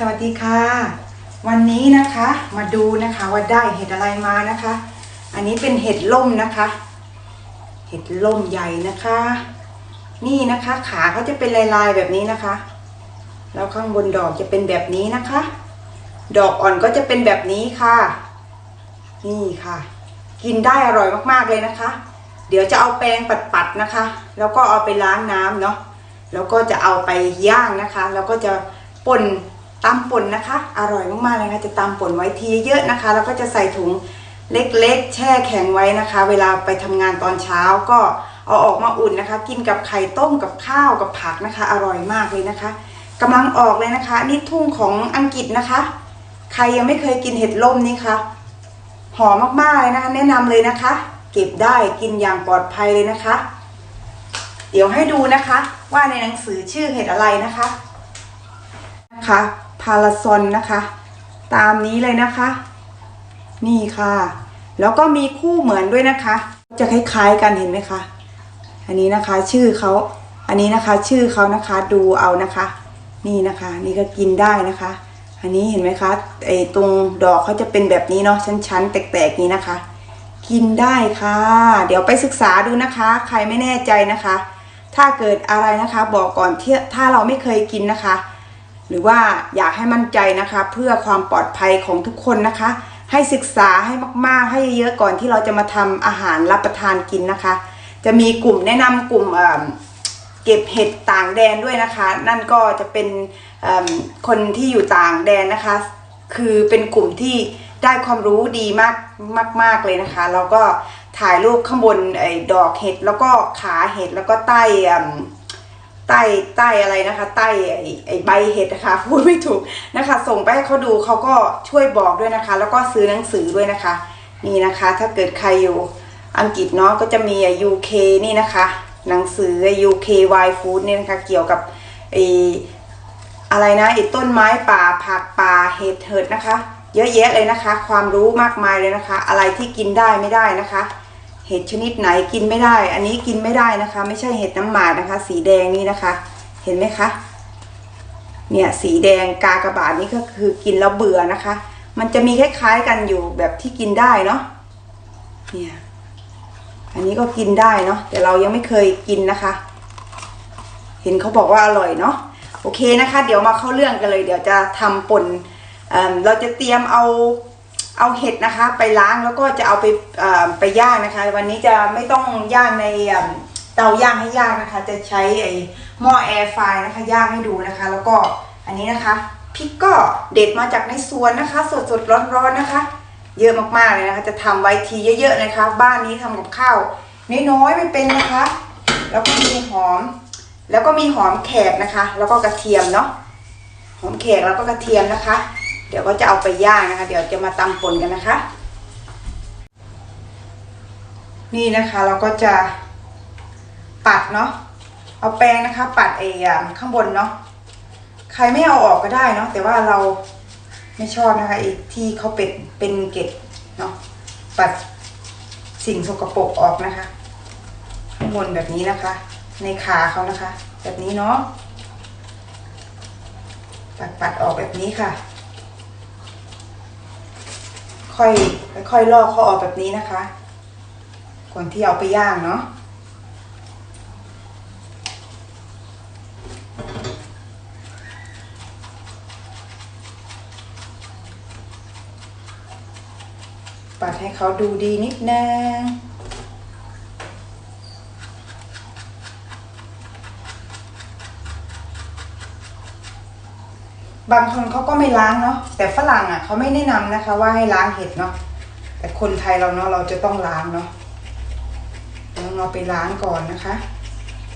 สวัสดีค่ะ วันนี้นะคะมาดูนะคะว่าได้เห็ดอะไรมานะคะ อันนี้เป็นเห็ดล่มนะคะ เห็ดล่มใหญ่นะคะ นี่นะคะ ขาเขาจะเป็นลายๆแบบนี้นะคะ แล้วข้างบนดอกจะเป็นแบบนี้นะคะ ดอกอ่อนก็จะเป็นแบบนี้ค่ะ นี่ค่ะ กินได้อร่อยมากๆเลยนะคะ เดี๋ยวจะเอาแปรงปัดๆนะคะ แล้วก็เอาไปล้างน้ำเนาะแล้วก็จะเอาไปย่างนะคะ แล้วก็จะป่น ตำป่นนะคะ อร่อยมากๆเลยค่ะจะตำป่นไว้ทีเยอะนะคะ แล้วก็จะใส่ถุงเล็กๆ แช่แข็งไว้นะคะ เวลาไปทำงานตอนเช้าก็เอาออกมาอุ่นนะคะ กินกับไข่ต้มกับข้าวกับผักนะคะ อร่อยมากเลยนะคะกำลังออกเลยนะคะนี่ทุ่งของอังกฤษนะคะ ใครยังไม่เคยกินเห็ดล่มนี่คะหอมมากๆเลยนะคะ แนะนำเลยนะคะ เก็บได้กินอย่างปลอดภัยเลยนะคะ เดี๋ยวให้ดูนะคะ ว่าในหนังสือชื่อเห็ดอะไรนะคะนะคะาราซอนนะคะ ตามนี้เลยนะคะ นี่ค่ะ แล้วก็มีคู่เหมือนด้วยนะคะ จะคล้ายๆกันเห็นไหมคะ อันนี้นะคะชื่อเขาอันนี้นะคะชื่อเขานะคะดูเอานะคะ นี่นะคะ นี่ก็กินได้นะคะ อันนี้เห็นไหมคะไอ้ตรงดอกเขาจะเป็นแบบนี้เนาะชั้นๆ แตกๆนี้นะคะ กินได้ค่ะ เดี๋ยวไปศึกษาดูนะคะ ใครไม่แน่ใจนะคะ ถ้าเกิดอะไรนะคะ บอกก่อนที่ถ้าเราไม่เคยกินนะคะ หรือว่าอยากให้มั่นใจนะคะ เพื่อความปลอดภัยของทุกคนนะคะ ให้ศึกษาให้มากๆ ให้เยอะๆก่อนที่เราจะมาทำอาหารรับประทานกินนะคะ จะมีกลุ่มแนะนำกลุ่มเเก็บเห็ดต่างแดนด้วยนะคะ นั่นก็จะเป็นคนที่อยู่ต่างแดนนะคะ คือเป็นกลุ่มที่ได้ความรู้ดีมากมากๆเลยนะคะ แล้วก็ถ่ายรูปข้างบนไอ้ดอกเห็ดแล้วก็ขาเห็ดแล้วก็ใต้ ใต้ใต้อะไรนะคะ ใต้ไอไอใบเห็ดนะคะพูดไม่ถูกนะคะ ส่งไปให้เขาดูเขาก็ช่วยบอกด้วยนะคะ แล้วก็ซื้อหนังสือด้วยนะคะ นี่นะคะ ถ้าเกิดใครอยู่อังกฤษเนาะก็จะมี UK นี่นะคะ หนังสือ UK Y Food เนี่ยนะคะ เกี่ยวกับไอ้อะไรนะไอ้ต้นไม้ป่าผักป่าเห็ดเหิดนะคะ เยอะแยะเลยนะคะ ความรู้มากมายเลยนะคะ อะไรที่กินได้ไม่ได้นะคะ เห็ดชนิดไหนกินไม่ได้ อันนี้กินไม่ได้นะคะ ไม่ใช่เห็ดน้ำหมาดนะคะ สีแดงนี่นะคะ เห็นไหมคะ เนี่ยสีแดงกากระบาดนี่ก็คือกินแล้วเบื่อนะคะ มันจะมีคล้ายๆกันอยู่แบบที่กินได้เนาะ เนี่ย อันนี้ก็กินได้เนาะ แต่เรายังไม่เคยกินนะคะ เห็นเขาบอกว่าอร่อยเนาะ โอเคนะคะ เดี๋ยวมาเข้าเรื่องกันเลย เดี๋ยวจะทำป่นเอิ่มเราจะเตรียมเอา เอาเห็ดนะคะ ไปล้างแล้วก็จะเอาไปไปย่างนะคะ วันนี้จะไม่ต้องย่างในเตาย่างให้ย่างนะคะ จะใช้ไอ้หม้อแอร์ไฟนะคะย่างให้ดูนะคะ แล้วก็อันนี้นะคะพริกก็เด็ดมาจากในสวนนะคะ สดสดร้อนๆนะคะ เยอะมากๆเลยนะคะ จะทำไว้ทีเยอะๆนะคะ บ้านนี้ทำกับข้าวน้อยๆไม่เป็นนะคะ แล้วก็มีหอม แล้วก็มีหอมแขกนะคะ แล้วก็กระเทียมเนาะหอมแขกแล้วก็กระเทียมนะคะ เดี๋ยวก็จะเอาไปย่างนะคะ เดี๋ยวจะมาตำป่นกันนะคะ นี่นะคะเราก็จะปัดเนาะเอาแปรงนะคะ ปัดไอ้อ่าข้างบนเนาะใครไม่เอาออกก็ได้เนาะแต่ว่าเราไม่ชอบนะคะไอ้ที่เขาเป็นเป็นเกล็ดเนาะปัดสิ่งสกปรกออกนะคะ ข้างบนแบบนี้นะคะ ในขาเขานะคะ แบบนี้เนาะปัดปัดออกแบบนี้ค่ะ ค่อยค่อยลอกเขาออกแบบนี้นะคะ ก่อนที่เอาไปย่างเนาะปัดให้เขาดูดีนิดนึง บางคนเขาก็ไม่ล้างเนาะแต่ฝรั่งอะเขาไม่แนะนำนะคะ ว่าให้ล้างเห็ดเนาะแต่คนไทยเราเนาะเราจะต้องล้างเนาะเอาไปล้างก่อนนะคะ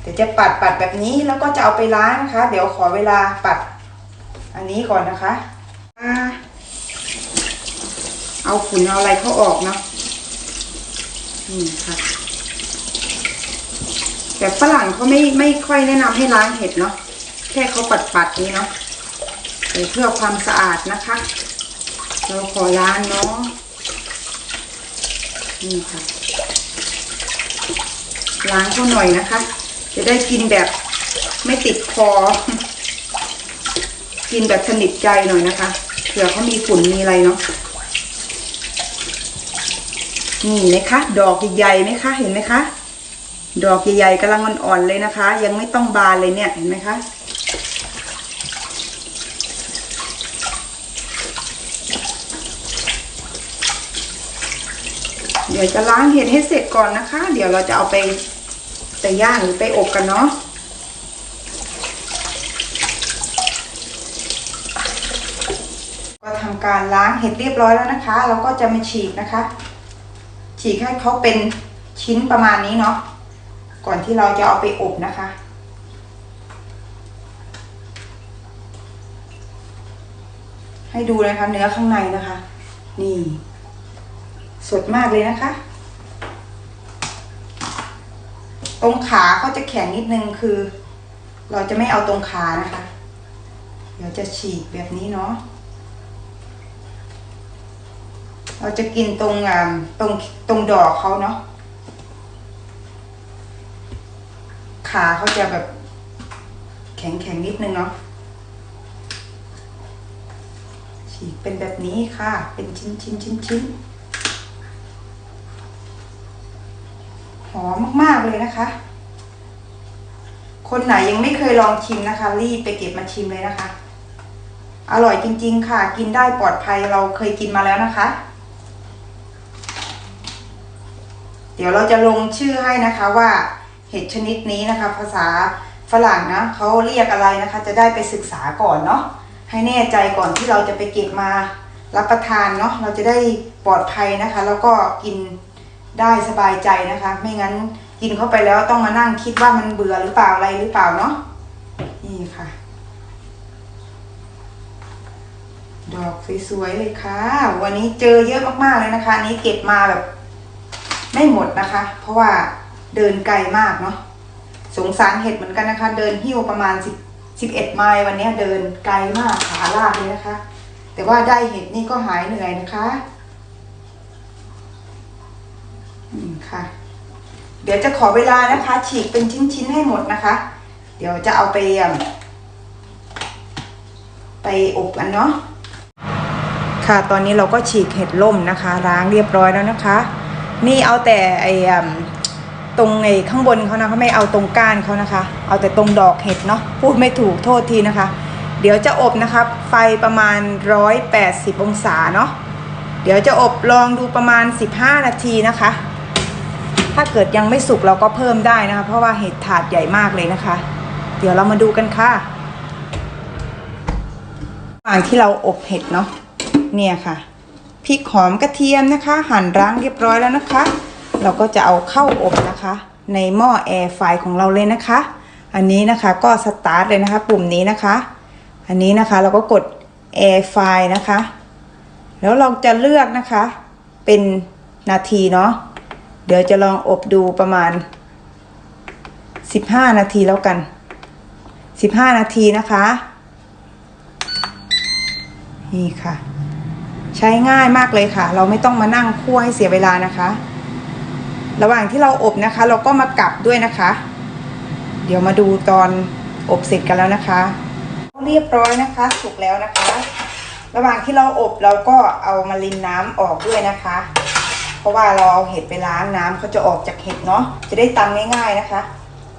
เดี๋ยวจะปัดปัดแบบนี้แล้วก็จะเอาไปล้างนะคะ เดี๋ยวขอเวลาปัด อันนี้ก่อนนะคะอ่าเอาฝุ่นเอาอะไรเขาออกเนาะนี่ค่ะ แต่ฝรั่งเขาไม่ไม่ค่อยแนะนำให้ล้างเห็ดเนาะแค่เขาปัดปัดนี้เนาะ เพื่อความสะอาดนะคะ เราขอล้างเนาะนี่ค่ะล้างเขาหน่อยนะคะ จะได้กินแบบไม่ติดคอ กินแบบสนิทใจหน่อยนะคะเผื่อเขามีฝุ่นมีอะไรเนาะนี่ไหมคะ ดอกใหญ่ๆไหมคะเห็นไหมคะ ดอกใหญ่ๆกำลังอ่อนๆเลยนะคะ ยังไม่ต้องบานเลยเนี่ยเห็นไหมคะ ดี๋ยวจะล้างเห็ดให้เสร็จก่อนนะคะ เดี๋ยวเราจะเอาไปไปย่างหรือไปอบกันเนาะก็ทำการล้างเห็ดเรียบร้อยแล้วนะคะ เราก็จะมาฉีกนะคะ ฉีกให้เขาเป็นชิ้นประมาณนี้เนาะก่อนที่เราจะเอาไปอบนะคะให้ดูนะคะเนื้อข้างในนะคะ นี่ สดมากเลยนะคะ ตรงขาเขาจะแข็งนิดนึงคือ เราจะไม่เอาตรงขานะคะ เดี๋ยวจะฉีกแบบนี้เนาะเราจะกินตรงอ่าตรงตรงดอกเขาเนาะขาเขาจะแบบแข็งแข็งนิดนึงเนาะฉีกเป็นแบบนี้ค่ะ เป็นชิ้นชิ้นชิ้นชิ้น อมมากๆเลยนะคะ คนไหนยังไม่เคยลองชิมนะคะ รีบไปเก็บมาชิมเลยนะคะ อร่อยจริง ๆ ค่ะ กินได้ปลอดภัยเราเคยกินมาแล้วนะคะ เดี๋ยวเราจะลงชื่อให้นะคะว่าเห็ดชนิดนี้นะคะ ภาษาฝรั่งนะเขาเรียกอะไรนะคะ จะได้ไปศึกษาก่อนเนาะให้แน่ใจก่อนที่เราจะไปเก็บมารับประทานเนาะเราจะได้ปลอดภัยนะคะ แล้วก็กิน ได้สบายใจนะคะ ไม่งั้นกินเข้าไปแล้วต้องมานั่งคิดว่ามันเบื่อหรือเปล่าอะไรหรือเปล่าเนาะนี่ค่ะ ดอกสวยๆเลยค่ะ วันนี้เจอเยอะมากๆเลยนะคะนนี้เก็บมาแบบ ไม่หมดนะคะ เพราะว่าเดินไกลมากเนาะสงสารเห็ดเหมือนกันนะคะ เดินหิ้วประมาณสิบสิบเอ็ดไมล์วันนี้เดินไกลมากขาลากเลยนะคะ แต่ว่าได้เห็ดนี่ก็หายเหนื่อยนะคะ อืมค่ะ เดี๋ยวจะขอเวลานะคะ ฉีกเป็นชิ้นๆให้หมดนะคะ เดี๋ยวจะเอาไปไปอบกันเนาะค่ะตอนนี้เราก็ฉีกเห็ดล่มนะคะ ล้างเรียบร้อยแล้วนะคะ นี่เอาแต่ไอ้ตรงไอ้ข้างบนเขานะคะไม่เอาตรงก้านเขานะคะ เอาแต่ตรงดอกเห็ดเนาะพูดไม่ถูกโทษทีนะคะ เดี๋ยวจะอบนะคะไฟประมาณ 180 องศาเนาะเดี๋ยวจะอบลองดูประมาณ 15 นาทีนะคะ ถ้าเกิดยังไม่สุกเราก็เพิ่มได้นะคะ เพราะว่าเห็ดถาดใหญ่มากเลยนะคะ เดี๋ยวเรามาดูกันค่ะระหว่างที่เราอบเห็ดเนาะเนี่ยค่ะพริกหอมกระเทียมนะคะ หั่นร้างเรียบร้อยแล้วนะคะ เราก็จะเอาเข้าอบนะคะ ในหม้อแอร์ไฟของเราเลยนะคะ อันนี้นะคะก็สตาร์ทเลยนะคะ ปุ่มนี้นะคะ อันนี้นะคะเราก็กดแอร์ไฟนะคะ แล้วเราจะเลือกนะคะ เป็นนาทีเนาะ เดี๋ยวจะลองอบดูประมาณ 15 นาทีแล้วกัน 15 นาทีนะคะ นี่ค่ะ ใช้ง่ายมากเลยค่ะ เราไม่ต้องมานั่งคั่วให้เสียเวลานะคะ ระหว่างที่เราอบนะคะ เราก็มากลับด้วยนะคะ เดี๋ยวมาดูตอนอบเสร็จกันแล้วนะคะ เรียบร้อยนะคะ สุกแล้วนะคะ ระหว่างที่เราอบเราก็เอามารินน้ำออกด้วยนะคะ เพราะว่าเราเอาเห็ดไปล้างน้ำเขาจะออกจากเห็ดเนาะจะได้ตำง่ายๆนะคะ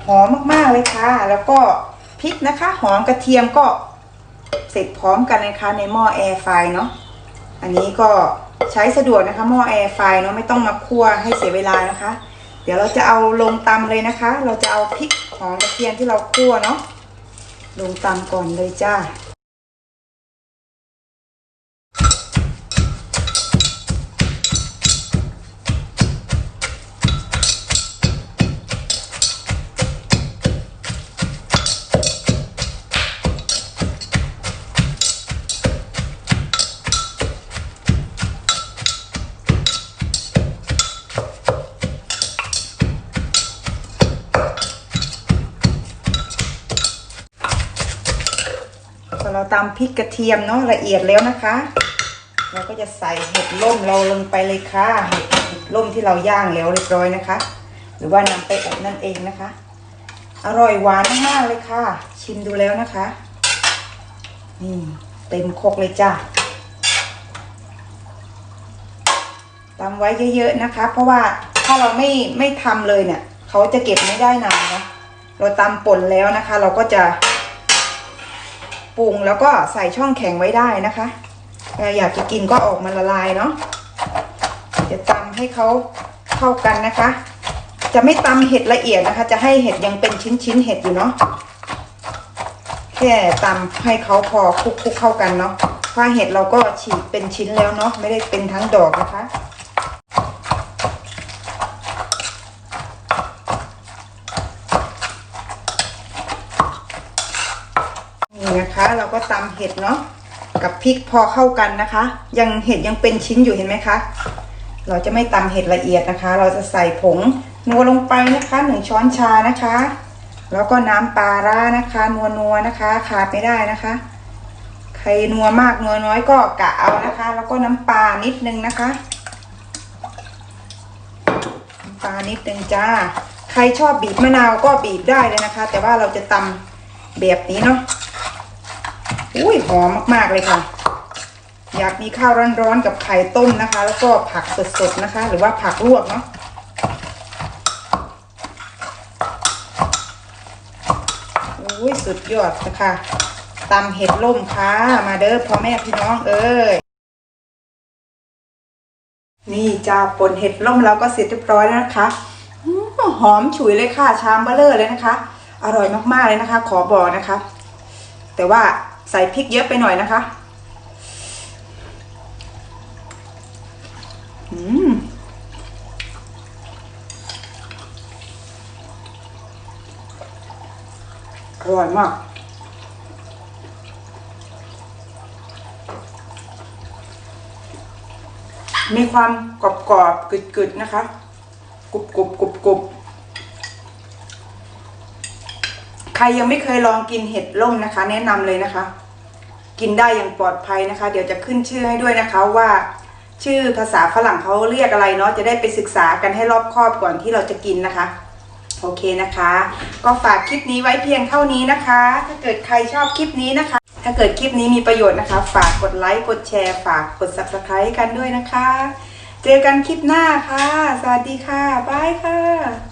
หอมมากๆเลยค่ะ แล้วก็พริกนะคะ หอมกระเทียมก็เสร็จพร้อมกันนะคะ ในหม้อแอร์ไฟเนาะอันนี้ก็ใช้สะดวกนะคะหม้อแอร์ไฟเนาะไม่ต้องมาคั่วให้เสียเวลานะคะ เดี๋ยวเราจะเอาลงตำเลยนะคะ เราจะเอาพริกหอมกระเทียมที่เราคั่วเนาะลงตำก่อนเลยจ้า ตำพริกกระเทียมเนาะละเอียดแล้วนะคะ เราก็จะใส่เห็ดล่มเราลงไปเลยค่ะเห็ดล่มที่เราย่างแล้วเรียบร้อยนะคะ หรือว่านำไปอบนั่นเองนะคะ อร่อยหวานมากเลยค่ะ ชิมดูแล้วนะคะนี่เต็มครกเลยจ้ะตำไว้เยอะๆนะคะ เพราะว่าถ้าเราไม่ไม่ทำเลยเนี่ย เขาจะเก็บไม่ได้นานนะเราตำป่นแล้วนะคะ เราก็จะ ปรุงแล้วก็ใส่ช่องแข็งไว้ได้นะคะอยากจะกินก็ออกมาละลายเนาะจะตำให้เขาเข้ากันนะคะ จะไม่ตำเห็ดละเอียดนะคะ จะให้เห็ดยังเป็นชิ้นๆเห็ดอยู่เนาะแค่ตำให้เขาพอคลุกคลุกเข้ากันเนาะเพราะเห็ดเราก็ฉีกเป็นชิ้นแล้วเนาะไม่ได้เป็นทั้งดอกนะคะ นี่นะคะ เราก็ตำเห็ดเนาะกับพริกพอเข้ากันนะคะ ยังเห็ดยังเป็นชิ้นอยู่เห็นไหมคะ เราจะไม่ตำเห็ดละเอียดนะคะ เราจะใส่ผงนัวลงไปนะคะหนึ่งช้อนชานะคะ แล้วก็น้ำปลาร้านะคะนัวนัวนะคะ ขาดไม่ได้นะคะ ใครนัวมากนัวน้อยก็กะเอานะคะ แล้วก็น้ำปลานิดนึงนะคะน้ำปลานิดนึงจ้า ใครชอบบีบมะนาวก็บีบได้เลยนะคะ แต่ว่าเราจะตำแบบนี้เนาะ อุ้ยหอมมากๆเลยค่ะ อยากมีข้าวร้อนๆกับไข่ต้มนะคะ แล้วก็ผักสดๆนะคะ หรือว่าผักลวกเนาะอุ้ยสุดยอดนะคะตำเห็ดล่มค่ะ มาเด้อพ่อแม่พี่น้องเอ้ยนี่จ้าป่นเห็ดล่มเราก็เสร็จเรียบร้อยแล้วนะคะหอมฉุยเลยค่ะชามเบลเลอร์เลยนะคะ อร่อยมากๆเลยนะคะ ขอบอกนะคะ แต่ว่า ใส่พริกเยอะไปหน่อยนะคะอืมอร่อยมากมีความกรอบกรอบๆกึดๆนะคะกรุบกรุบกรุบกรุบ ใครยังไม่เคยลองกินเห็ดล่มนะคะ แนะนำเลยนะคะ กินได้อย่างปลอดภัยนะคะ เดี๋ยวจะขึ้นชื่อให้ด้วยนะคะว่า ชื่อภาษาฝรั่งเขาเรียกอะไรเนาะจะได้ไปศึกษากันให้รอบคอบก่อนที่เราจะกินนะคะโอเคนะคะ ก็ฝากคลิปนี้ไว้เพียงเท่านี้นะคะ ถ้าเกิดใครชอบคลิปนี้นะคะ ถ้าเกิดคลิปนี้มีประโยชน์นะคะ ฝากกดไลค์กดแชร์ฝากกด subscribe กันด้วยนะคะ เจอกันคลิปหน้าค่ะ สวัสดีค่ะบายค่ะ